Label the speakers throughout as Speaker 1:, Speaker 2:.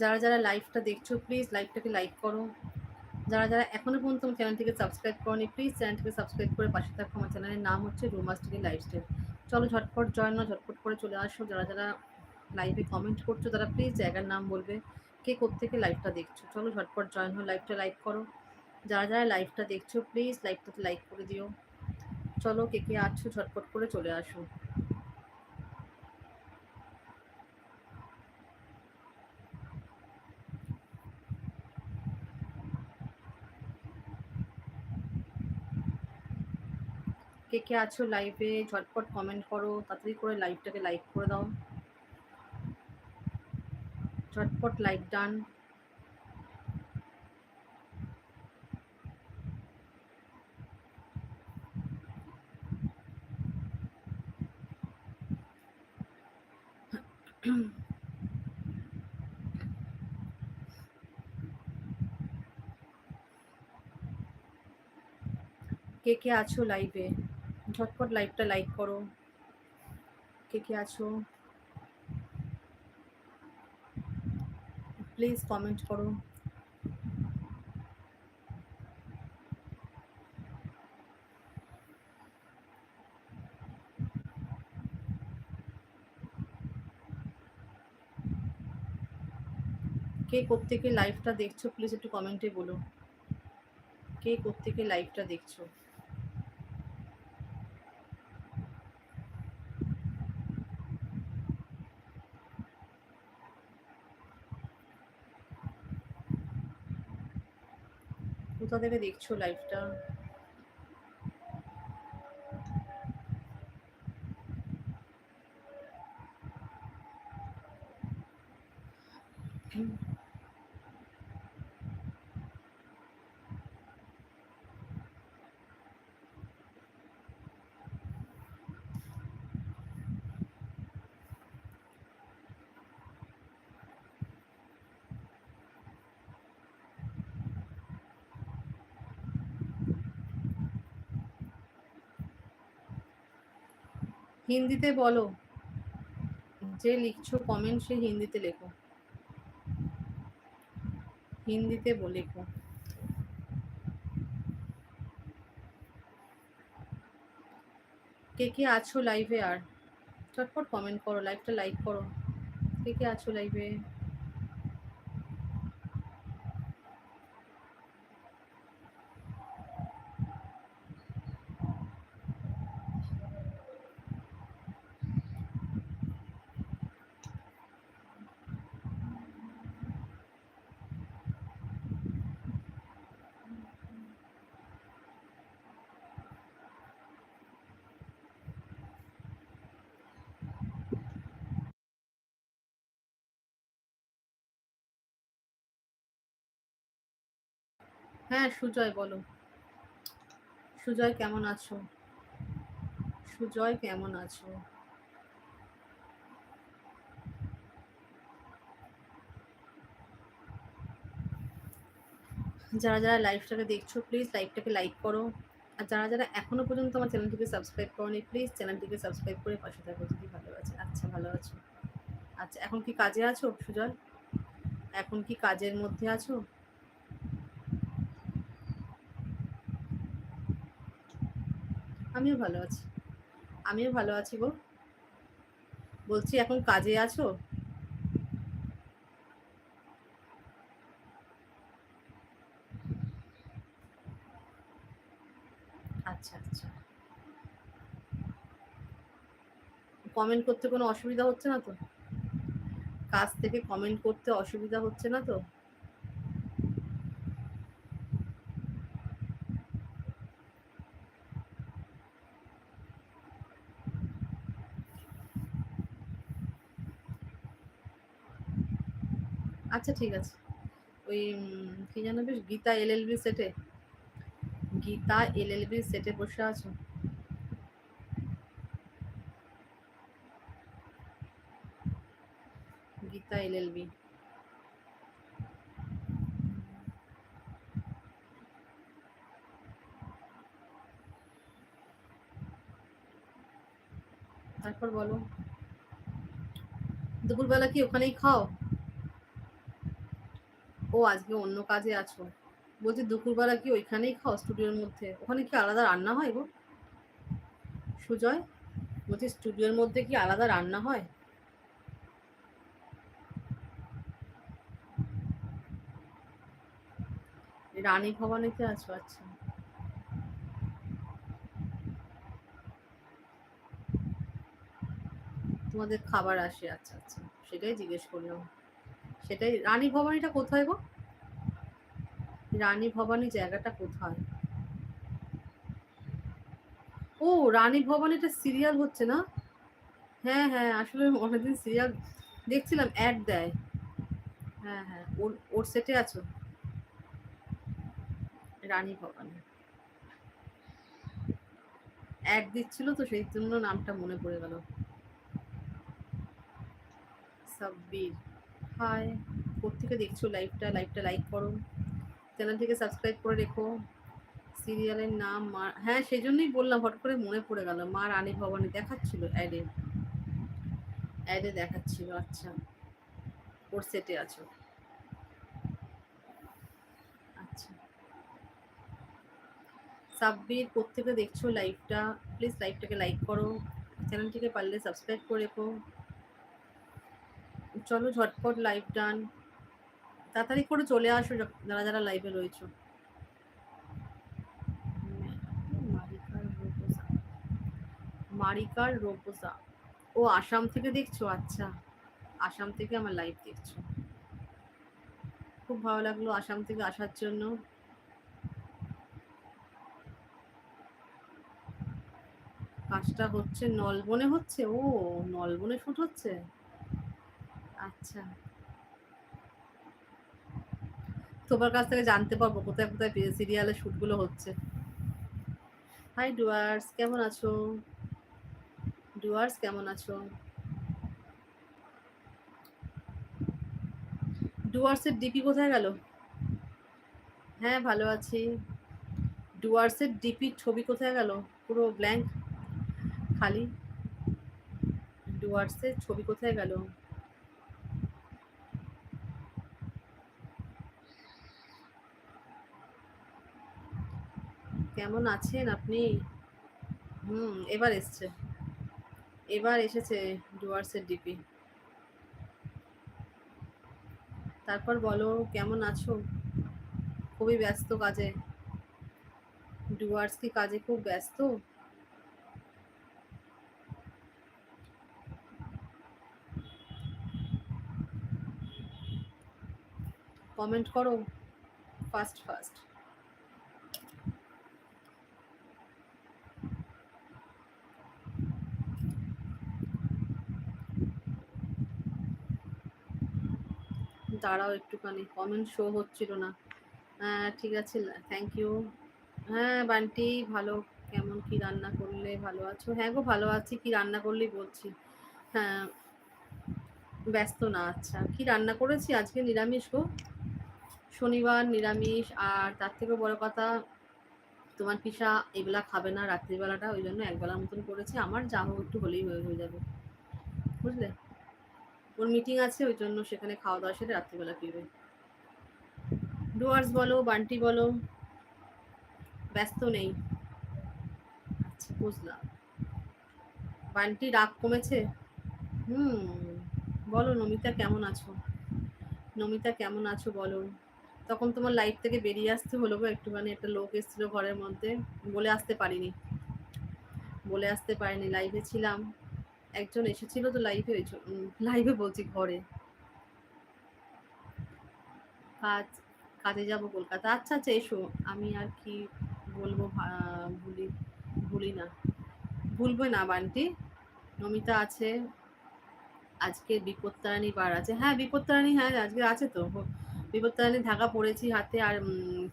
Speaker 1: যারা যারা লাইভটা দেখছ প্লিজ লাইভটাকে লাইক করো। যারা যারা এখনও পর্যন্ত আমার চ্যানেলটিকে সাবস্ক্রাইব করনি প্লিজ চ্যানেলটিকে সাবস্ক্রাইব করে পাশে থাকো। আমার চ্যানেলের নাম হচ্ছে রুমাস্টিকি লাইফস্টাইল চলো ঝটপট জয়েন ঝটপট করে চলে আসো। যারা যারা লাইভে কমেন্ট করছ, তারা প্লিজ জায়গার নাম বলবে, কে কোত্থেকে লাইভটা দেখছ। চলো ঝটপট জয়েন হো লাইভটা লাইক করো। যারা যারা লাইভটা দেখছ প্লিজ লাইভটাতে লাইক করে দিও। চলো কে কে আছো, ঝটপট করে চলে আসো। কে কে আছো লাইভে ঝটপট কমেন্ট করো, তাড়াতাড়ি করে লাইভটাকে লাইক করে দাও। ঝটপট লাইক ডান কে কে আছো লাইভে ঝটপট লাইভটা লাইক করো। কে কে আছো? প্লিজ কমেন্ট করো। কে কোত্থেকে লাইভটা দেখছ প্লিজ একটু কমেন্টে বলো। কে কোত্থেকে লাইভটা দেখছ? কোথা থেকে দেখছ লাইভটা হিন্দিতে বলো। যে লিখছো কমেন্ট সে হিন্দিতে লেখো। হিন্দিতে লেখো। কে কে আছো লাইভে আর? চটপট কমেন্ট করো লাইভটা লাইক করো। কে কে আছো লাইভে হ্যাঁ সুজয় বলো। সুজয় কেমন আছো? সুজয় কেমন আছো? যারা যারা লাইভটাকে দেখছ প্লিজ লাইভটাকে লাইক করো। আর যারা যারা এখনও পর্যন্ত আমার চ্যানেলটিকে সাবস্ক্রাইব করনি প্লিজ চ্যানেলটিকে সাবস্ক্রাইব করে পাশে থাকো যদি ভালো আছে। আচ্ছা ভালো আছো। আচ্ছা এখন কি কাজে আছো সুজয়? এখন কি কাজের মধ্যে আছো? আমিও ভালো আছি। আমিও ভালো আছি গো। বলছি, এখন কাজে আছো? আচ্ছা আচ্ছা। কমেন্ট করতে কোনো অসুবিধা হচ্ছে না তো? কাজ থেকে কমেন্ট করতে অসুবিধা হচ্ছে না তো? আচ্ছা ঠিক আছে। ওই কি জানো বেশ গীতা এলএলবি সেটে গীতা এলএলবি সেটে বসে আছো? গীতা এলএলবি তারপর বলো। দুপুরবেলা কি ওখানেই খাও? ও আজকে অন্য কাজে আছো? বলছি, দুপুরবেলা কি ওইখানেই খাও স্টুডিওর মধ্যে? ওখানে কি আলাদা রান্না হয় গো? সুজয়, বলছি স্টুডিওর মধ্যে কি আলাদা রান্না হয়? রানী ভবানীতে আছো আচ্ছা। তোমাদের খাবার আসে আচ্ছা আচ্ছা। সেটাই জিজ্ঞেস করলাম। সেটাই, রানী ভবানীটা কোথায় গো? রানী ভবানী জায়গাটা কোথায়? ও, রানী ভবানীটা সিরিয়াল হচ্ছে না? হ্যাঁ হ্যাঁ আসলে অনেকদিন সিরিয়াল দেখছিলাম অ্যাড দেয়। হ্যাঁ হ্যাঁ ওর ওর সেটে আছো? রানী ভবানী। অ্যাড দিচ্ছিল তো, সেই জন্য নামটা মনে পড়ে গেল। সাব্বির। হাই কোথেকে দেখছ লাইভটা লাইভটা লাইক করো। চ্যানেলটিকে সাবস্ক্রাইব করে রেখো। সিরিয়ালের নাম মা হ্যাঁ সেই জন্যই বললাম হট করে মনে পড়ে গেল। মা রানী ভবানী দেখাচ্ছিল অ্যাডে অ্যাডে দেখাচ্ছিল আচ্ছা। ওর সেটে আছো। আচ্ছা। সাব্বির কোথেকে দেখছ লাইভটা প্লিজ লাইভটাকে লাইক করো। চ্যানেলটিকে পারলে সাবস্ক্রাইব করে রেখো। চলো ঝটপট লাইভ ডান তাড়াতাড়ি করে চলে আসো যারা যারা লাইভে রয়েছো। মারিকার রোবোসা। ও আসাম থেকে দেখছ? আচ্ছা। আসাম থেকে আমার লাইভ দেখছ। খুব ভালো লাগল আসাম থেকে আসার জন্য। কাজটা হচ্ছে, নলবনে হচ্ছে? ও, নলবনে শুট হচ্ছে? আচ্ছা। তোমার কাছ থেকে জানতে পারব কোথায় কোথায় সিরিয়ালের শ্যুটগুলো হচ্ছে। হাই ডুয়ার্স কেমন আছো? ডুয়ার্স কেমন আছো? ডুয়ার্সের ডিপি কোথায় গেল? হ্যাঁ ভালো আছি। ডুয়ার্সের ডিপি ছবি কোথায় গেল? পুরো ব্ল্যাঙ্ক খালি। ডুয়ার্সের ছবি কোথায় গেল? কেমন আছেন আপনি? হুম, এবার এসছে। এবার এসেছে ডুয়ার্সের ডিপি। তারপর বলো, কেমন আছো? খুবই ব্যস্ত কাজে। ডুয়ার্স কি কাজে খুব ব্যস্ত? কমেন্ট করো। Fast fast. দাঁড়াও একটুখানি কমেন্ট শো হচ্ছিল না। হ্যাঁ ঠিক আছে থ্যাংক ইউ হ্যাঁ বান্টি, ভালো। কেমন, কি রান্না করলে ভালো আছো? হ্যাঁ গো, ভালো আছি। কি রান্না করলেই বলছি। হ্যাঁ ব্যস্ত না আচ্ছা। কি রান্না করেছি? আজকে নিরামিষ গো। শনিবার, নিরামিষ, আর তার থেকেও বড় কথা, তোমার পিসা এগুলা খাবে না রাত্রিবেলাটা, ওই জন্য একবেলার মতন করেছি। আমার যা হোক একটু হলেই হয়ে যাবে। বুঝলে? ওর মিটিং আছে, ওই জন্য সেখানে খাওয়া দাওয়া সেরে রাত্রিবেলা ফিরবে। ডুয়ার্স বলো, বান্টি বলো, ব্যস্ত নেই। আচ্ছা বুঝলাম। বান্টি রাগ কমেছে? হুম, বলো, নমিতা কেমন আছো? নমিতা কেমন আছো বলো। তখন তোমার লাইফ থেকে বেরিয়ে আসতে হলো গো একটুখানি, একটা লোক এসেছিল ঘরের মধ্যে। বলে আসতে পারিনি। বলে আসতে পারিনি লাইভে ছিলাম। একজন এসেছিল তো লাইভে লাইভে বলছি ঘরে। কাজ, কাজে যাব কলকাতা। আচ্ছা আচ্ছা এসো। আমি আর কি বলব ভুলি ভুলি না। ভুলবে না, বান্টি। নমিতা আছে। আজকে বিপত্তারানী বার আছে। হ্যাঁ বিপত্তারানী হ্যাঁ আজকে আছে তো। বিপত্তারানী ঢাকা পড়েছি হাতে। আর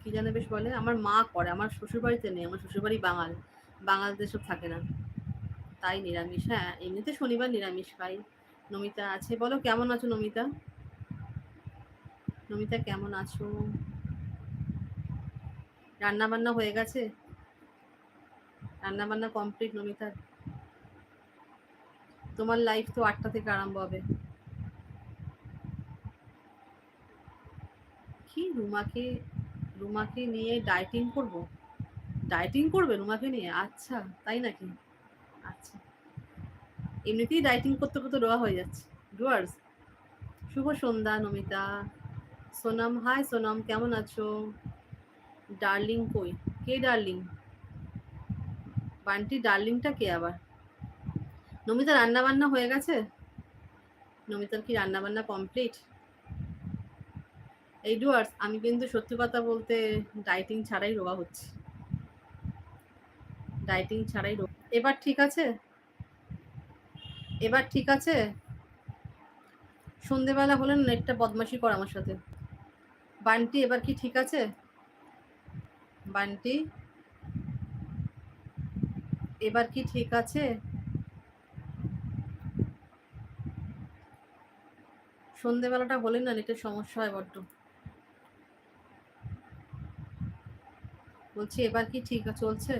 Speaker 1: কি জানে বেশ বলে, আমার মা করে। আমার শ্বশুরবাড়িতে নেই, আমার শ্বশুরবাড়ি বাঙাল। বাঙালদের সব থাকে না। তাই নিরামিষ। হ্যাঁ এমনিতে শনিবার নিরামিষ খাই নমিতা আছে। বলো, কেমন আছো নমিতা? নমিতা, কেমন আছো? রান্না বান্না হয়ে গেছে? রান্না বান্না কমপ্লিট নমিতার। তোমার লাইফ তো আটটা থেকে আরম্ভ হবে। কি রুমাকে রুমাকে নিয়ে ডায়েটিং করব? ডায়েটিং করবে রুমাকে নিয়ে? আচ্ছা তাই নাকি? এমনিতেই ডায়েটিং করতে করতে রোয়া হয়ে যাচ্ছে। ডুয়ার্স শুভ সন্ধ্যা নমিতা। সোনাম হাই সোনাম, কেমন আছো? ডার্লিং কই? কে ডার্লিং বান্টি ডার্লিংটা কে আবার? নমিতা রান্না বান্না হয়ে গেছে? নমিতার কি রান্না বান্না কমপ্লিট এই ডুয়ার্স আমি কিন্তু সত্যি কথা বলতে ডাইটিং ছাড়াই রোগা হচ্ছে। ডাইটিং ছাড়াই রোগা এবার ঠিক আছে? এবার ঠিক আছে? সন্ধেবেলা হলেন নেটটা বদমাশি কর আমার সাথে। বান্টি, এবার কি ঠিক আছে? বান্টি, এবার কি ঠিক আছে? সন্ধেবেলাটা হলে না নেটের সমস্যা হয় বড্ড। বলছি, এবার কি ঠিক চলছে?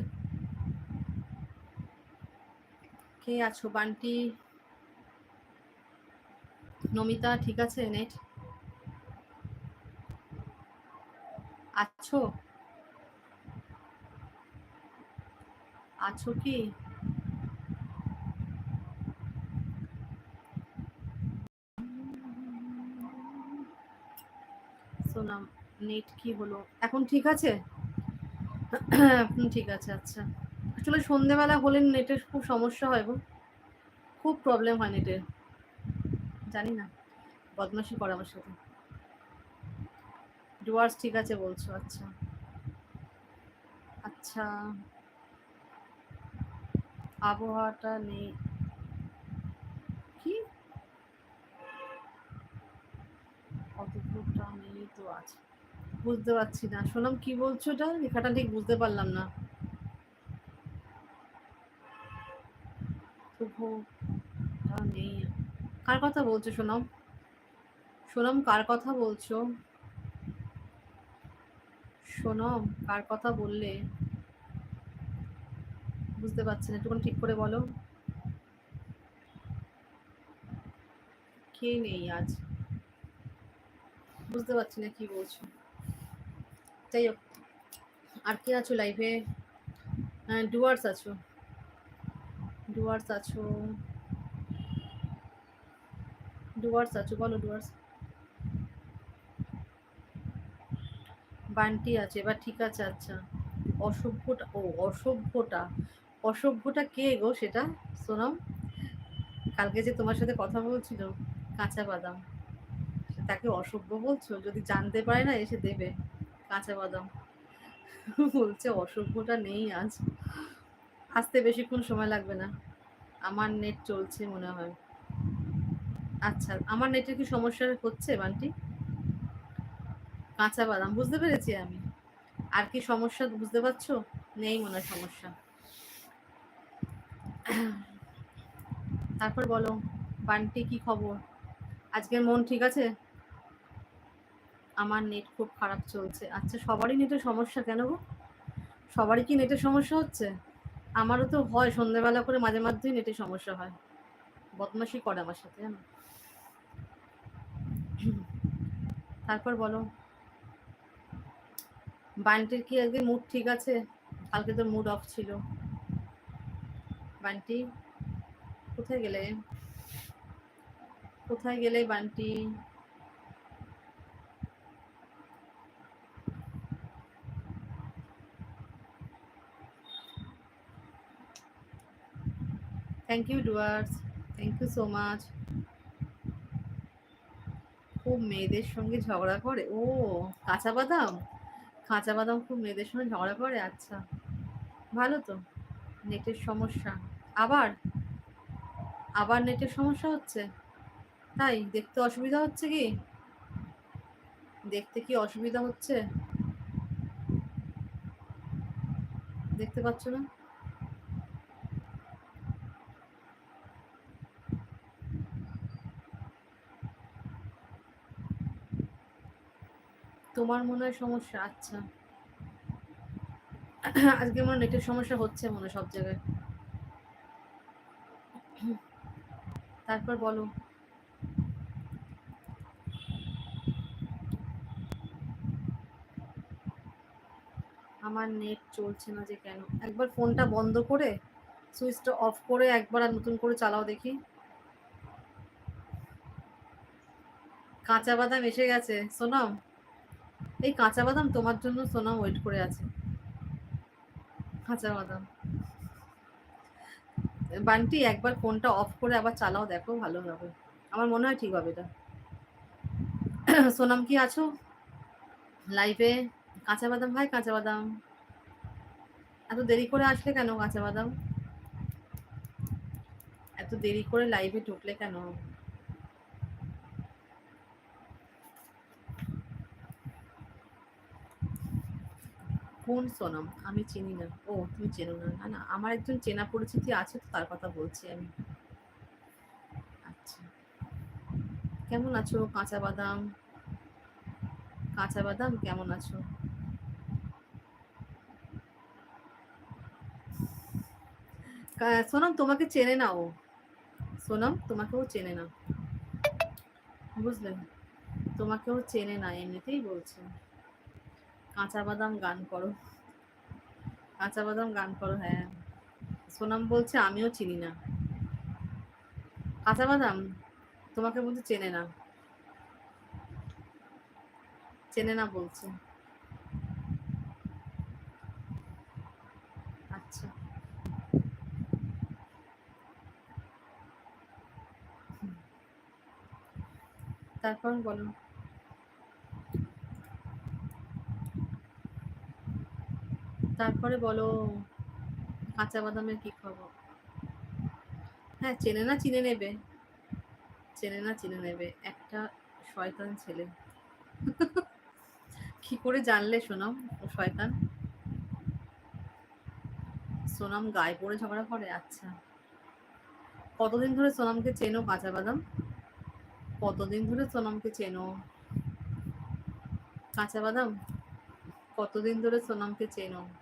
Speaker 1: কে আছো বান্টি? নমিতা, ঠিক আছে, নেট? আছো? আছো কি? সোনাম নেট কি হলো? এখন ঠিক আছে? ঠিক আছে আচ্ছা। আসলে সন্ধেবেলা হলে নেটের খুব সমস্যা হয় গো। খুব প্রবলেম হয় নেটের। জানি না বদমাশি করে আমার সাথে। ডুয়ার্স ঠিক আছে বলছো আচ্ছা। আচ্ছা। আবহাওয়াটা নেই। কি? কতটুকুটা নেই তো আছে। বুঝতে পারছি না। সোনাম, কি বলছো এটা? লেখাটা ঠিক বুঝতে পারলাম না। শুভটা নেই। কার কথা বলছো, সোনাম? সোনাম, কার কথা বলছো? সোনম, কার কথা বললে? বুঝতে পারছি না, একটুখানি ঠিক করে বলো। কে নেই আজ? বুঝতে পারছি না কি বলছো। যাই হোক, আর কে আছো লাইভে ডুয়ার্স আছো। ডুয়ার্স আছো। ডুয়ার্স আছো, বলো ডুয়ার্স। বান্টি আছে, এবার ঠিক আছে আচ্ছা। অসভ্যটা, ও, অসভ্যটা। অসভ্যটা কে গো সেটা? সোনাম? কালকে যে তোমার সাথে কথা বলছিল, কাঁচা বাদাম। তাকে অসভ্য বলছো? যদি জানতে পারে না, এসে দেবে। কাঁচা বাদাম। বলছে অসভ্যটা নেই আজ। আসতে বেশিক্ষণ সময় লাগবে না। আমার নেট চলছে মনে হয়। আচ্ছা আমার নেটের কি সমস্যা হচ্ছে, বান্টি? কাঁচা বাদাম, বুঝতে পেরেছি আমি। আর কি সমস্যা বুঝতে পারছ? নেই মনে হয় সমস্যা। তারপর বলো, বান্টি, কি খবর? আজকের মন ঠিক আছে? আমার নেট খুব খারাপ চলছে। আচ্ছা সবারই নেটের সমস্যা কেন গো? সবারই কি নেটের সমস্যা হচ্ছে? আমারও তো হয়, সন্ধ্যেবেলা করে মাঝে মাঝেই নেটের সমস্যা হয়। বদমাসি করে আমার সাথে, জানো? তারপর বলো। বান্টির কি আজকে মুড ঠিক আছে? কালকে তো মুড অফ ছিল। বান্টি, কোথায় গেলে? কোথায় গেলে Bunty? Thank you Dooars thank you so much খুব মেয়েদের সঙ্গে ঝগড়া করে। ও, কাঁচা বাদাম? কাঁচা বাদাম খুব মেয়েদের সঙ্গে ঝগড়া করে? আচ্ছা। ভালো তো। নেটের সমস্যা। আবার? আবার নেটের সমস্যা হচ্ছে? তাই? দেখতে অসুবিধা হচ্ছে কি? দেখতে কি অসুবিধা হচ্ছে? দেখতে পাচ্ছ না? তোমার মনে হয় সমস্যা? আচ্ছা। আজকে মনে নেটের সমস্যা হচ্ছে মনে সব জায়গায়। তারপর বলো। আমার নেট চলছে না যে কেন? একবার ফোনটা বন্ধ করে সুইচটা অফ করে একবার আর নতুন করে চালাও দেখি। কাঁচা বাদাম এসে গেছে, সোনাম। এই কাঁচা বাদাম তোমার জন্য সোনাম ওয়েট করে আছে। কাঁচা বাদাম। বান্টি, একবার ফোনটা অফ করে আবার চালাও, দেখো ভালো হবে। আমার মনে হয় ঠিক হবে এটা। সোনাম, কি আছো? লাইভে কাঁচা বাদাম ভাই কাঁচা বাদাম? এত দেরি করে আসলে কেন কাঁচা বাদাম? এত দেরি করে লাইভে ঢুকলে কেন? কোন সোনাম? আমি চিনি না। ও, তুমি চেনো না। না না, আমার একজন চেনা পরিচিতি আছে তো, তার কথা বলছি আমি। আচ্ছা। কেমন আছো, কাঁচা বাদাম? কাঁচা বাদাম, কেমন আছো? সোনাম, তোমাকে চেনে না ও। সোনাম, তোমাকেও চেনে না। বুঝলে? তোমাকেও চেনে না, এমনিতেই বলছে। কাঁচা বাদাম গান করো। কাঁচা বাদাম গান করো হ্যাঁ। সোনাম বলছে, আমিও চিনি না। কাঁচা বাদাম তোমাকে বলছে, চেনে না। চেনে না, বলছে। আচ্ছা। তারপর বলো। তারপরে বলো, কাঁচা বাদামের কি খবর? হ্যাঁ চেনে না, চিনে নেবে। চেনে না, চিনে নেবে। একটা শয়তান ছেলে। কি করে জানলে, সোনাম? ও শয়তান? সোনাম গায়ে পড়ে ঝগড়া করে? আচ্ছা। কতদিন ধরে সোনামকে চেনো কাঁচা বাদাম? কতদিন ধরে সোনামকে চেনো কাঁচা বাদাম? কতদিন ধরে সোনামকে চেনো?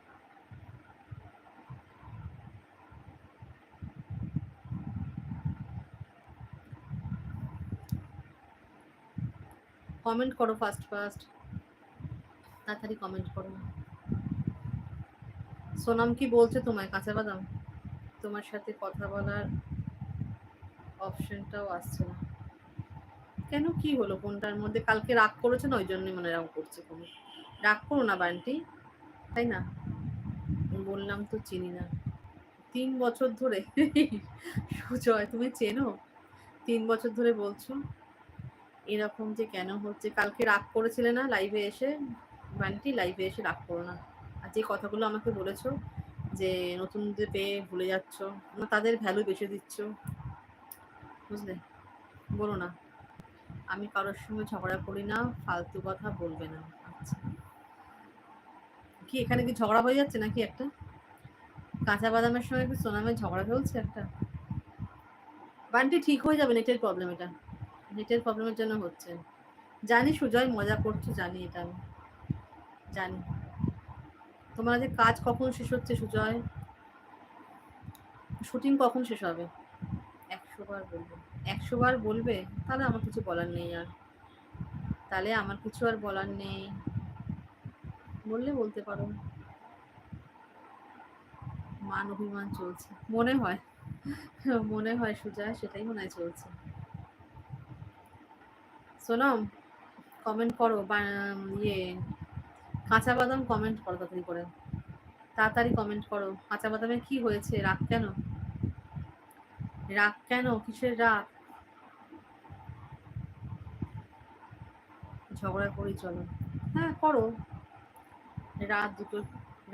Speaker 1: কমেন্ট করো ফার্স্ট ফার্স্ট তাড়াতাড়ি কমেন্ট করো সোনাম কি বলছে তোমায়? কাঁচা বাদাম? তোমার সাথে কথা বলার অপশনটাও আসছে না। কেন? কি হলো? কোনটার মধ্যে? কালকে রাগ করেছে না? ওই জন্যই মনে রাগ করছে কোনো। রাগ করো না, বান্টি। তাই না? বললাম তো চিনি না। তিন বছর ধরে, সুজয়, তুমি চেনো? তিন বছর ধরে বলছো। এরকম যে কেন হচ্ছে? কালকে রাগ করেছিলে না লাইভে এসে? বান্টি লাইভে এসে রাগ করো না। আর যে কথাগুলো আমাকে বলেছ যে নতুন নতুনদের পেয়ে ভুলে যাচ্ছ না তাদের ভ্যালু বেশি দিচ্ছ, বুঝলে? বলো না। আমি কারোর সঙ্গে ঝগড়া করি না, ফালতু কথা বলবে না। আচ্ছা। কি এখানে কি ঝগড়া হয়ে যাচ্ছে নাকি একটা? কাঁচা বাদামের সঙ্গে কি সোনামের ঝগড়া চলছে একটা? বান্টি, ঠিক হয়ে যাবে নেটের প্রবলেম এটা। নেটের প্রবলেমের জন্য হচ্ছে। জানি সুজয়, মজা করছ, জানি এটা আমি। জানি। তোমার যে কাজ কখন শেষ হচ্ছে সুজয়? শুটিং কখন শেষ হবে? একশো বার বলবে। একশো বার বলবে? তাহলে আমার কিছু বলার নেই আর। তাহলে আমার কিছু আর বলার নেই। বললে বলতে পারো। মান অভিমান চলছে। মনে হয়। মনে হয় সুজয়, সেটাই মনে হয় চলছে। সোনম কমেন্ট করো ইয়ে কাঁচা বাদাম কমেন্ট করো তাড়াতাড়ি করে। তাড়াতাড়ি কমেন্ট করো। কাঁচা বাদামে কি হয়েছে? রাগ কেন? রাগ কেন? কিসের রাগ? ঝগড়া করি চলো। হ্যাঁ করো। রাত দুটো,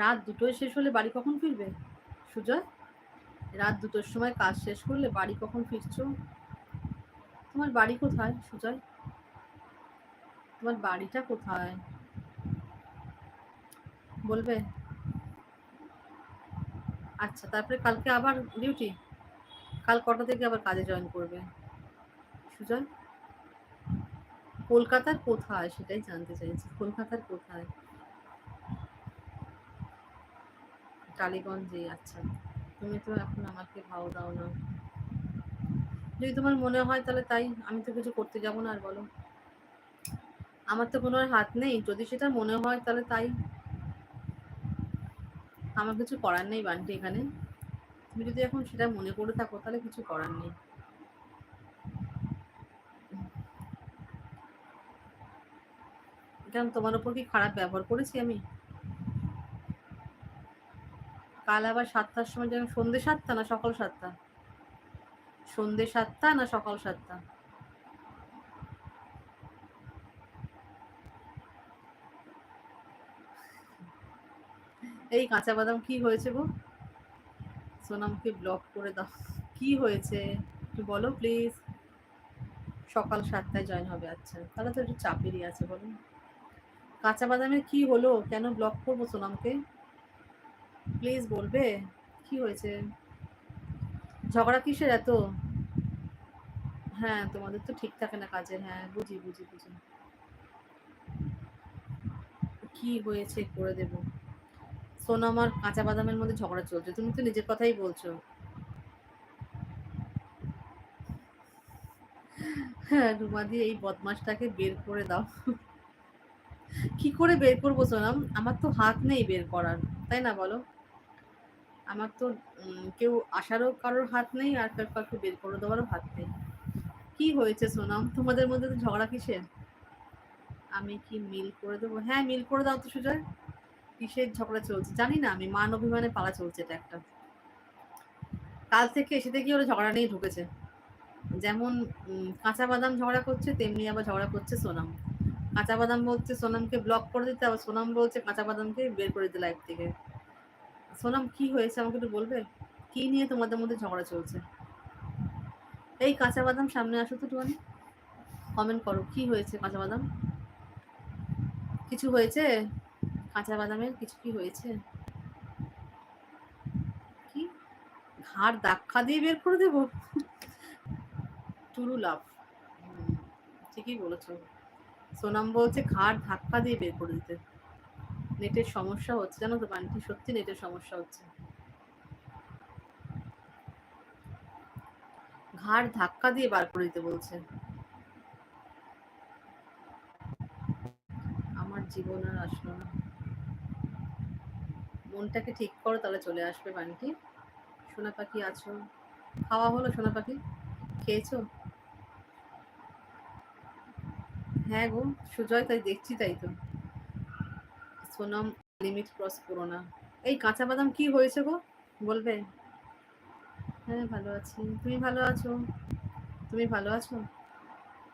Speaker 1: রাত দুটোয় শেষ হলে বাড়ি কখন ফিরবে? সুজয়, রাত দুটোর সময় কাজ শেষ করলে বাড়ি কখন ফিরছো? তোমার বাড়ি কোথায়, সুজয়? তোমার বাড়িটা কোথায়? বলবে? আচ্ছা তারপরে কালকে আবার ডিউটি কাল কটা থেকে আবার কাজে জয়েন করবে? সুজয় কলকাতার কোথায়? সেটাই জানতে চাইছি। কলকাতার কোথায়? টালিগঞ্জে আচ্ছা। তুমি তো এখন আমাকে ভাও দাও না। যদি তোমার মনে হয় তাহলে তাই, আমি তো কিছু করতে যাব না আর বলো। আমার তো কোনো হাত নেই। যদি সেটা মনে হয় তাহলে তাই। আমার কিছু করার নেই বান্টি এখানে। তুমি যদি এখন সেটা মনে করে থাকো তাহলে কিছু করার নেই। কেন তোমার উপর কি খারাপ ব্যবহার করেছি আমি? কাল আবার সাতটার সময় যেন সন্ধ্যে সাতটা না সকাল সাতটা? সন্ধ্যে সাতটা না সকাল সাতটা? এই কাঁচা বাদাম কি হয়েছে গো? সোনামকে ব্লক করে দাও। কি হয়েছে? একটু বলো প্লিজ সকাল সাতটায় জয়েন হবে আচ্ছা। তাহলে তো একটু চাপেরই আছে, বলো। কাঁচা বাদামের কি হলো? কেন ব্লক করব সোনামকে প্লিজ বলবে। কি হয়েছে? ঝগড়া কিসের এত? হ্যাঁ তোমাদের তো ঠিক থাকে না কাজের। হ্যাঁ বুঝি বুঝি বুঝি। কি হয়েছে করে দেব? সোনাম আর কাঁচা বাদামের মধ্যে ঝগড়া চলছে। তুমি তো নিজের কথাই বলছো। হ্যাঁ রুমাদি এই বদমাসটাকে বের করে দাও। কি করে বের করব সোনাম আমার তো হাত নেই বের করার, তাই না বলো? আমার তো কেউ আসারও কারোর হাত নেই, আর কাউকে বের করে দেওয়ারও হাত নেই। কি হয়েছে সোনাম তোমাদের মধ্যে তো ঝগড়া কিসের? আমি কি মিল করে দেবো? হ্যাঁ মিল করে দাও তো সুজয়। কিসের ঝগড়া চলছে? জানি না, আমি মান অভিমানে পালা চলছে এটা একটা। কাল থেকে এসে থেকে ওরা ঝগড়া নিয়ে ঢুকেছে। যেমন কাঁচা বাদাম ঝগড়া করছে, তেমনি আবার ঝগড়া করছে সোনাম। কাঁচা বাদাম বলছে সোনামকে ব্লক করে দিতে, আবার সোনাম বলছে কাঁচা বাদামকে বের করে দিতে লাইফ থেকে। সোনাম, কি হয়েছে? আমাকে একটু বলবে? কি নিয়ে তোমাদের মধ্যে ঝগড়া চলছে? এই কাঁচা বাদাম সামনে আসো তো একটুখানি কমেন্ট করো, কি হয়েছে কাঁচা বাদাম? কিছু হয়েছে? কাঁচা বাদামের কিছু কি হয়েছে? কি? ঘাড় ধাক্কা দিয়ে বের করে দেবো? True love. ঠিকই বলেছ। সোনাম বলছে ঘাড় ধাক্কা দিয়ে বের করে দিতে। নেটের সমস্যা হচ্ছে, জানো তো বান্টি? সত্যি নেটের সমস্যা হচ্ছে। ঘাড় ধাক্কা দিয়ে বার করে দিতে বলছে। আমার জীবন আর আসলো না। মনটাকে ঠিক করো, তাহলে চলে আসবে বান্টি। সোনা পাখি আছো? খাওয়া হলো সোনা পাখি? খেয়েছো? হ্যাঁ গো, সুজয় তাই দেখছি তাই তো। সোনাম লিমিট ক্রস করো না। এই কাঁচা বাদাম কি হয়েছে গো? বলবে? হ্যাঁ ভালো আছি। তুমি ভালো আছো? তুমি ভালো আছো?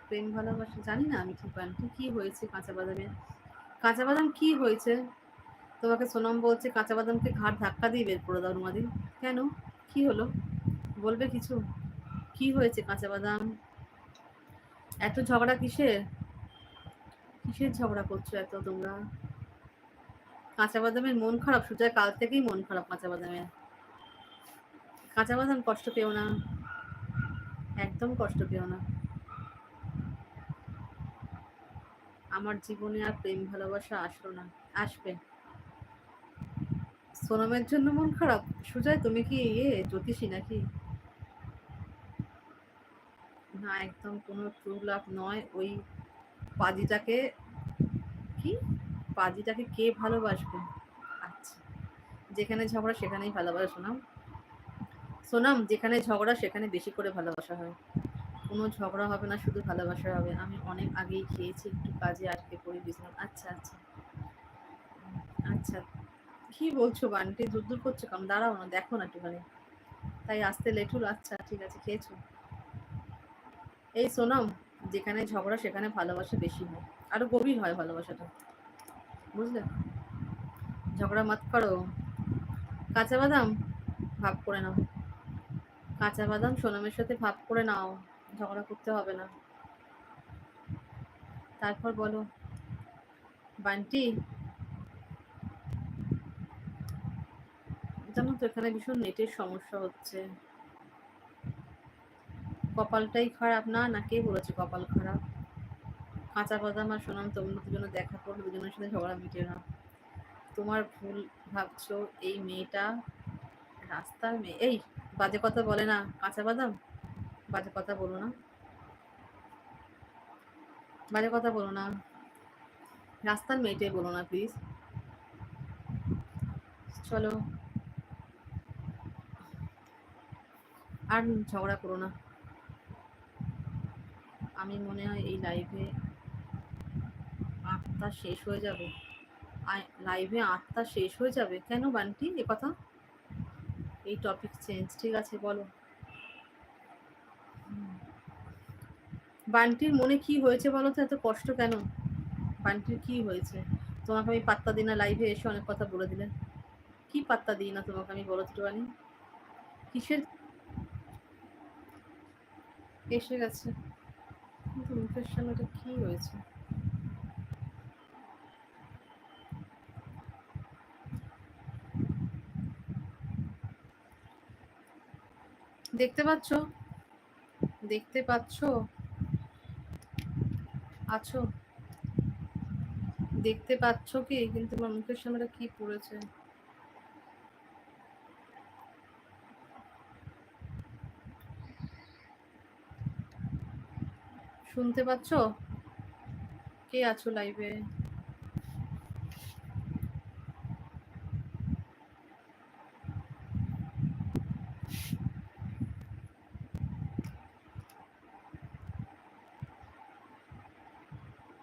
Speaker 1: প্রেম ভালোবাসা? জানি না আমি ঠিক আন্টি কি হয়েছে কাঁচা বাদামে? কাঁচা বাদাম কি হয়েছে? তোমাকে সোনাম বলছে, কাঁচা বাদামকে ঘাট ধাক্কা দিয়ে বের করে দাও রুমাদি। কেন? কি হলো? বলবে কিছু? কি হয়েছে কাঁচা বাদাম? এত ঝগড়া কিসের? কিসের ঝগড়া করছ এত তোমরা? কাঁচা বাদামের মন খারাপ সুজয় কাল থেকেই মন খারাপ কাঁচা বাদামের। কাঁচা বাদাম কষ্ট পেও না। একদম কষ্ট পেও না। আমার জীবনে আর প্রেম ভালোবাসা আসলো না। আসবে। সোনমের জন্য মন খারাপ? সুজয়, তুমি কি ইয়ে জ্যোতিষী নাকি? না, একদম কোনো ট্রু লাভ নয়। ওই পাজিটাকে, কি? পাজিটাকে কে ভালোবাসবে? আচ্ছা। যেখানে ঝগড়া, সেখানেই ভালোবাসা শোনাম সোনাম, যেখানে ঝগড়া, সেখানে বেশি করে ভালোবাসা হয়। কোনো ঝগড়া হবে না, শুধু ভালোবাসা হবে। আমি অনেক আগেই খেয়েছি, একটু কাজে আটকে পড়ে গেছিলাম আচ্ছা আচ্ছা। আচ্ছা। কি বলছো বান্টি? দূর দূর করছ কারণ দাঁড়াও না, দেখো না একটুখানি। তাই আসতে লেটুল আচ্ছা ঠিক আছে, খেয়েছো? এই সোনাম, যেখানে ঝগড়া সেখানে ভালোবাসা বেশি হয়। আরও গভীর হয় ভালোবাসাটা, বুঝলে? ঝগড়া মাত করো। কাঁচা বাদাম? ভাব করে নাও। কাঁচা বাদাম সোনামের সাথে ভাব করে নাও, ঝগড়া করতে হবে না। তারপর বলো, বান্টি জানো তো, এখানে ভীষণ নেটের সমস্যা হচ্ছে। কপালটাই খারাপ না না কে বলেছে কপাল খারাপ? কাঁচা বাদাম আর সোনাম তোমরা দুজনে দেখা করলে দুজনের সাথে ঝগড়া মিটে না। তোমার ভুল ভাবছ, এই মেয়েটা রাস্তার মেয়ে। এই, বাজে কথা বলে না, কাঁচা বাদাম? বাজে কথা বলো না। বাজে কথা বলো না। রাস্তার মেয়েটাই বলো না প্লিজ চলো। আর ঝগড়া করো না। আমি মনে হয় এই লাইভে আত্মা শেষ হয়ে যাবে। লাইভে আত্মা শেষ হয়ে যাবে? কেন বান্টি, এ কথা? এই টপিক চেঞ্জ ঠিক আছে, বলো। বান্টির মনে কি হয়েছে বলো তো? এত কষ্ট কেন? বান্টির কি হয়েছে? তোমাকে আমি পাত্তা দিই না লাইভে এসে অনেক কথা বলে দিলে। কি পাত্তা দিই না তোমাকে আমি বলো একটুখানি কিসের এসে গেছে। কিন্তু মুখের সামনে ওটা কি হয়েছে দেখতে পাচ্ছ? দেখতে পাচ্ছ? আছো? দেখতে পাচ্ছ কি? কিন্তু আমার মুখের সামনে কি পড়েছে? শুনতে পাচ্ছ? কে আছো লাইভে